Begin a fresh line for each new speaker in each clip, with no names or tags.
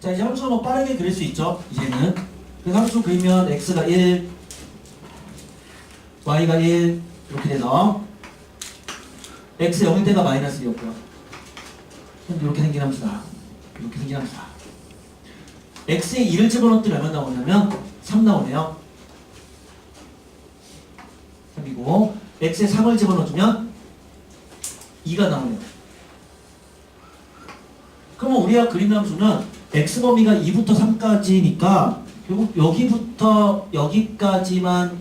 자 이제 함수 뭐 빠르게 그릴 수 있죠? 이제는. 그 함수 그리면 x가 1 y가 1 이렇게 돼서 x 0일 때가 마이너스 1이었고요. 이렇게 생긴 함수다. 이렇게 생긴 함수다. x에 2를 집어넣었더니 얼마 나오냐면 3 나오네요. 3이고 x에 3을 집어넣어주면 2가 나오네요. 그러면 우리가 그린 함수는 x 범위가 2부터 3까지니까 결국 여기부터 여기까지만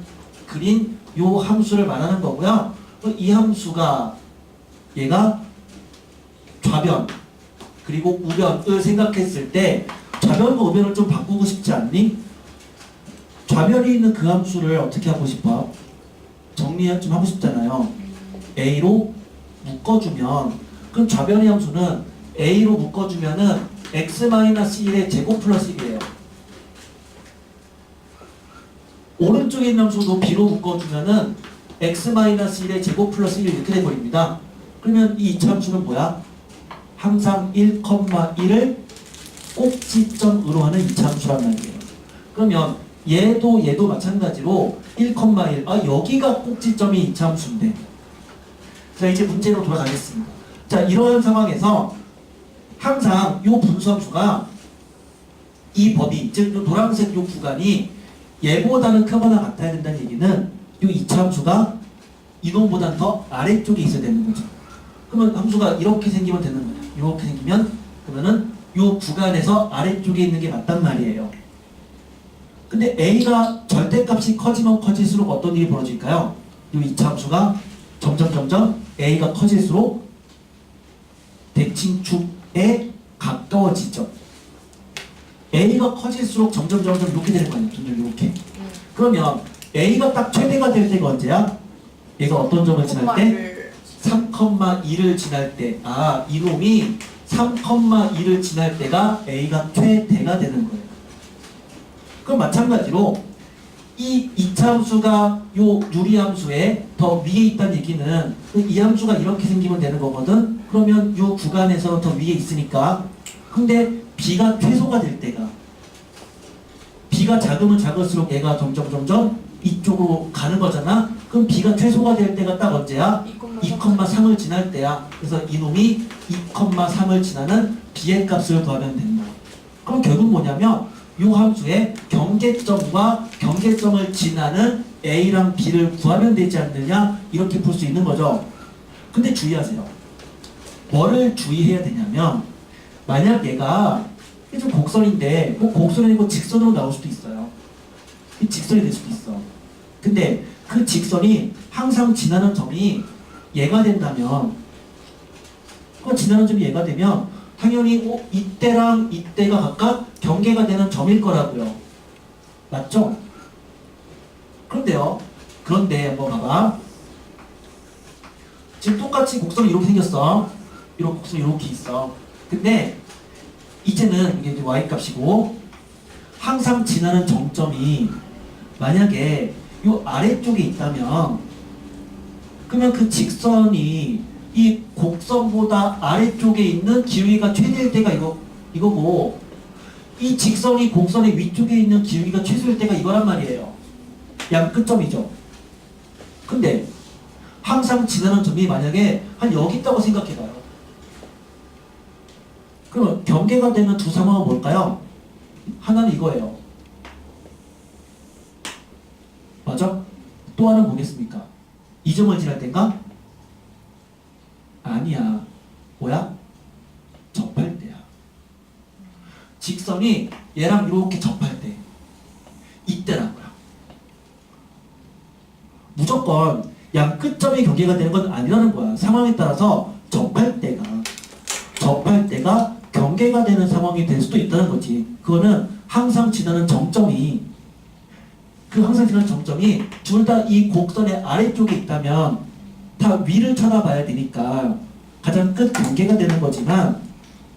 그린 요 함수를 말하는 거고요. 그이 함수가 얘가 좌변 그리고 우변을 생각했을 때 좌변과 우변을 좀 바꾸고 싶지 않니? 좌변이 있는 그 함수를 어떻게 하고 싶어? 정리 좀 하고 싶잖아요. a로 묶어주면 그럼 좌변의 함수는 a로 묶어주면은 x-1의 제곱 플러스 1이에요. 오른쪽에 있는 함수도 b로 묶어주면은 x-1의 제곱 플러스 1 이렇게 돼버립니다. 그러면 이 이차함수는 뭐야? 항상 1,1을 꼭지점으로 하는 이차함수란 말이에요. 그러면 얘도 얘도 마찬가지로 1,1 아 여기가 꼭지점이 이차함수인데 자 이제 문제로 돌아가겠습니다. 자 이러한 상황에서 항상 요 분수함수가 이 법이 즉요 노란색 요 구간이 얘보다는 크거나 같아야 된다는 얘기는 요 이차함수가 이놈보다는 더 아래쪽에 있어야 되는 거죠. 그러면 함수가 이렇게 생기면 되는 거예요. 이렇게 생기면 그러면은 요 구간에서 아래쪽에 있는 게 맞단 말이에요. 근데 a가 절대값이 커지면 커질수록 어떤 일이 벌어질까요? 요 이차함수가 점점 점점 a가 커질수록 대칭축 에 가까워지죠. a가 커질수록 점점 점점 이렇게 되는 거 아니에요? 점점 이렇게. 그러면 a가 딱 최대가 될 때가 언제야? 얘가 어떤 점을 지날 때? 3,2를 지날 때, 아, 이놈이 3,2를 지날 때가 A가 최대가 되는 거예요. 그럼 마찬가지로 이 이차함수가 요 유리함수에 더 위에 있다는 얘기는 그이 함수가 이렇게 생기면 되는 거거든. 그러면 요 구간에서 더 위에 있으니까. 근데 B가 최소가 될 때가 B가 작으면 작을수록 얘가 점점 점점 이쪽으로 가는 거잖아. 그럼 B가 최소가 될 때가 딱 언제야? 2,3을 지날 때야. 그래서 이놈이 2,3을 지나는 B의 값을 구하면 된다. 그럼 결국 뭐냐면 요 함수의 경계점과 경계점을 지나는 A랑 B를 구하면 되지 않느냐 이렇게 풀수 있는 거죠. 근데 주의하세요. 뭐를 주의해야 되냐면 만약 얘가 좀 곡선인데 뭐 곡선이 아니고 직선으로 나올 수도 있어요. 이 직선이 될 수도 있어. 근데 그 직선이 항상 지나는 점이 얘가 된다면 그 지나는 점이 얘가 되면 당연히 어, 이때랑 이때가 각각 경계가 되는 점일 거라고요. 맞죠? 그런데요. 그런데 한번 봐봐. 지금 똑같이 곡선이 이렇게 생겼어. 이렇게 곡선이 이렇게 있어. 근데 이제는 이게 이제 y 값이고 항상 지나는 정점이 만약에 이 아래쪽에 있다면 그러면 그 직선이 이 곡선보다 아래쪽에 있는 기울기가 최대일 때가 이거 이거고 이 직선이 곡선의 위쪽에 있는 기울기가 최소일 때가 이거란 말이에요. 양 끝점이죠. 근데 항상 지나는 점이 만약에 한 여기 있다고 생각해봐요. 그러면 경계가 되는 두 상황은 뭘까요? 하나는 이거예요. 맞아? 또 하나는 뭐겠습니까? 이 점을 지날 때인가? 아니야. 뭐야? 접할 때야. 직선이 얘랑 이렇게 접할 때. 이때라고요. 무조건 양 끝점이 경계가 되는 건 아니라는 거야. 상황에 따라서 접할 때가 접할 때가 경계가 되는 상황이 될 수도 있다는 거지. 그거는 항상 지나는 정점이 그 항상 지나는 정점이 둘 다 이 곡선의 아래쪽에 있다면 다 위를 쳐다봐야 되니까 가장 끝 경계가 되는 거지만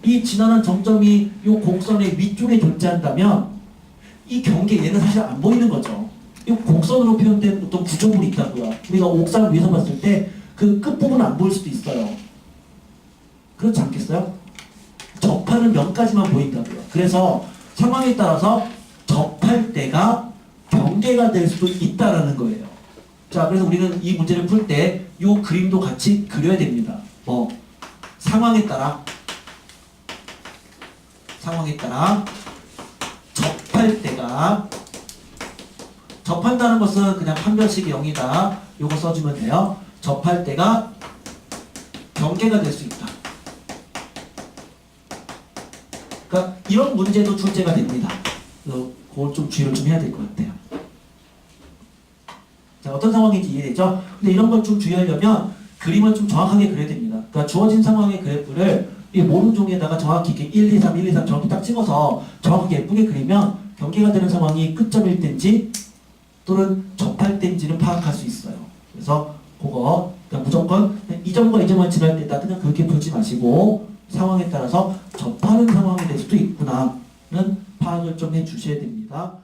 이 지나는 정점이 이 곡선의 위쪽에 존재한다면 이 경계 얘는 사실 안 보이는 거죠. 이 곡선으로 표현된 어떤 구조물이 있다고요. 우리가 옥상 위에서 봤을 때 그 끝부분 안 보일 수도 있어요. 그렇지 않겠어요? 접하는 면까지만 보인다고요. 그래서 상황에 따라서 접할 때가 경계가 될 수도 있다라는 거예요. 자, 그래서 우리는 이 문제를 풀 때 이 그림도 같이 그려야 됩니다. 뭐 상황에 따라 상황에 따라 접할 때가 접한다는 것은 그냥 판별식의 0이다. 요거 써주면 돼요. 접할 때가 경계가 될 수 있다. 그러니까 이런 문제도 출제가 됩니다. 그걸 좀 주의를 좀 해야 될 것 같아요. 자, 어떤 상황인지 이해되죠? 근데 이런 걸 좀 주의하려면 그림을 좀 정확하게 그려야 됩니다. 그러니까 주어진 상황의 그래프를 이 모른종에다가 정확히 이렇게 1, 2, 3, 1, 2, 3 정확히 딱 찍어서 정확하게 예쁘게 그리면 경계가 되는 상황이 끝점일 때인지 또는 접할 때인지는 파악할 수 있어요. 그래서 그거 그냥 무조건 그냥 이 점과 이 점만 지날 때다 그냥 그렇게 풀지 마시고 상황에 따라서 접하는 상황이 될 수도 있구나는 파악을 좀 해주셔야 됩니다.